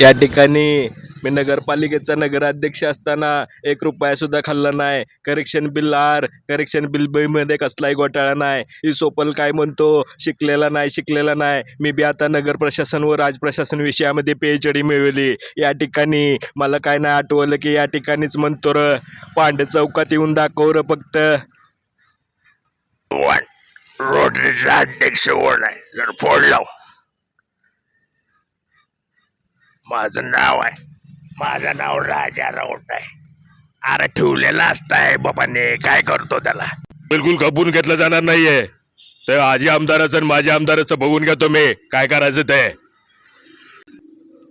या ठिकाणी मी नगरपालिकेचा नगराध्यक्ष असताना एक रुपयासुद्धा खाल्ला नाही. Correction bill R correction bill बीमध्ये कसलाही घोटाळा नाही. ही सोपल काय म्हणतो? शिकलेला नाही शिकलेला नाही. मी बी आता नगर प्रशासन व राजप्रशासन विषयामध्ये पी एच डी मिळवली. या ठिकाणी मला काय नाही आठवलं की या ठिकाणीच म्हणतो र पांडे चौकात येऊन दाखव र फक्त. रोटरीचा अध्यक्ष कोण आहे जर लाव माझं नाव आहे. माझं नाव राजा राऊत आहे. अरे ठेवलेला असताय बाबाने. काय करतो त्याला? बिलकुल खपून घेतलं जाणार नाहीये. ते आजी आमदाराचं आणि माझ्या आमदाराचं बघून घेतो मी. काय करायचं ते?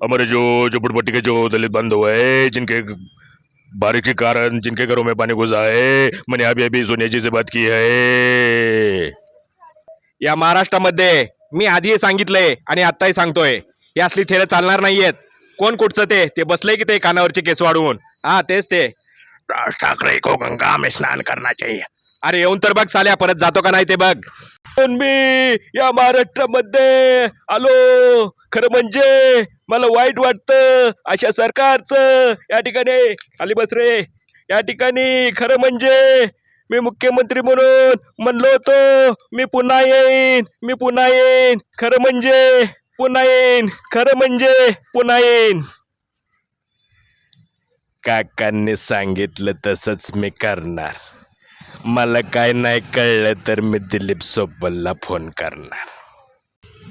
हमारे जो झोपड़पट्टी के जो दलित बांधव है जिनके बारिश के कारण जिनके घरों में पानी घुसा है. मैंने अभी अभी सोनिया जी से बात की है. या महाराष्ट्रामध्ये मी आधी सांगितलंय आणि आत्ताही सांगतोय. हे असली थेरं चालणार नाहीयेत. कोण कुठचं ते? ते बसले की ते कानावरचे केस वाढवून? हा तेच ते. राज ठाकरे को गंगा में स्नान करना चाहिए. अरे येऊन तर बघ साल्या परत जातो का नाही ते बघ. पण मी? या महाराष्ट्रामध्ये. आलो. खरं म्हणजे मला वाईट वाटतं. अशा सरकारचं. या ठिकाणी खाली बस रे. या ठिकाणी खरं म्हणजे मी मुख्यमंत्री म्हणून म्हणलो होतो मी पुन्हा येईन मी पुन्हा येईन. खरं म्हणजे पुन्हा येईन. खरं म्हणजे पुन्हा येईन. काकांनी सांगितलं तसंच मी करणार. मला काय नाही कळलं तर मी दिलीप सोपलला फोन करणार.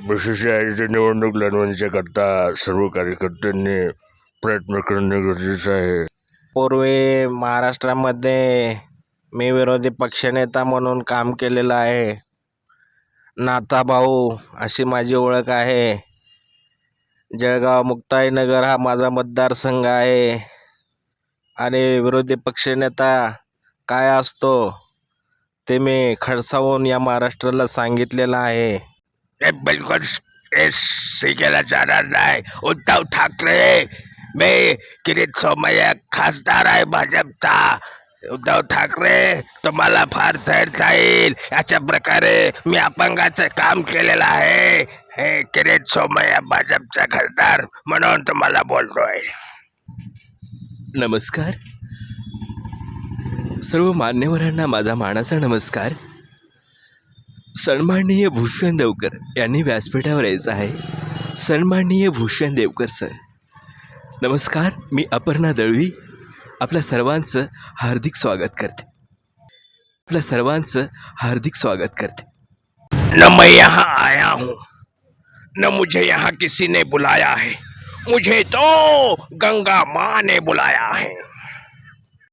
बीसीसीआयची निवडणूक लढवण्याच्या करता सर्व कार्यकर्त्यांनी प्रयत्न करणे गरजेचं आहे. पूर्वी महाराष्ट्रामध्ये मी विरोधी पक्षनेता म्हणून काम केलेलं आहे. नाता भाऊ अशी माझी ओळख आहे. जळगाव मुक्ताईनगर हा माझा मतदारसंघ आहे. आणि विरोधी पक्षनेता काय असतो ते मी खडसावून या महाराष्ट्राला सांगितलेलं आहे. हे बिलकुल केला जाणार नाही. उद्धव ठाकरे मी किरीट सोमय्या खासदार आहे भाजपचा. उद्धव ठाकरे तुम्हाला फार झैर जाईल अशा प्रकारे मी अपंगाचं काम केलेलं आहे. हे किरीट सोमय्या भाजपचा खासदार म्हणून तुम्हाला बोलतोय. नमस्कार. सर्व मान्यवरांना माझा मानाचा नमस्कार. सन्माननीय भूषण देवकर यांनी व्यासपीठावर यायचं आहे. सन्माननीय भूषण देवकर सर. नमस्कार मी अपर्णा दळवी. आपल्या सर्वांचं हार्दिक स्वागत करते. आपल्या सर्वांचं हार्दिक स्वागत करते. न मैं यहाँ आया हूँ, न मुझे यहाँ किसी ने बुलाया है, मुझे तो गंगा माँ ने बुलाया है।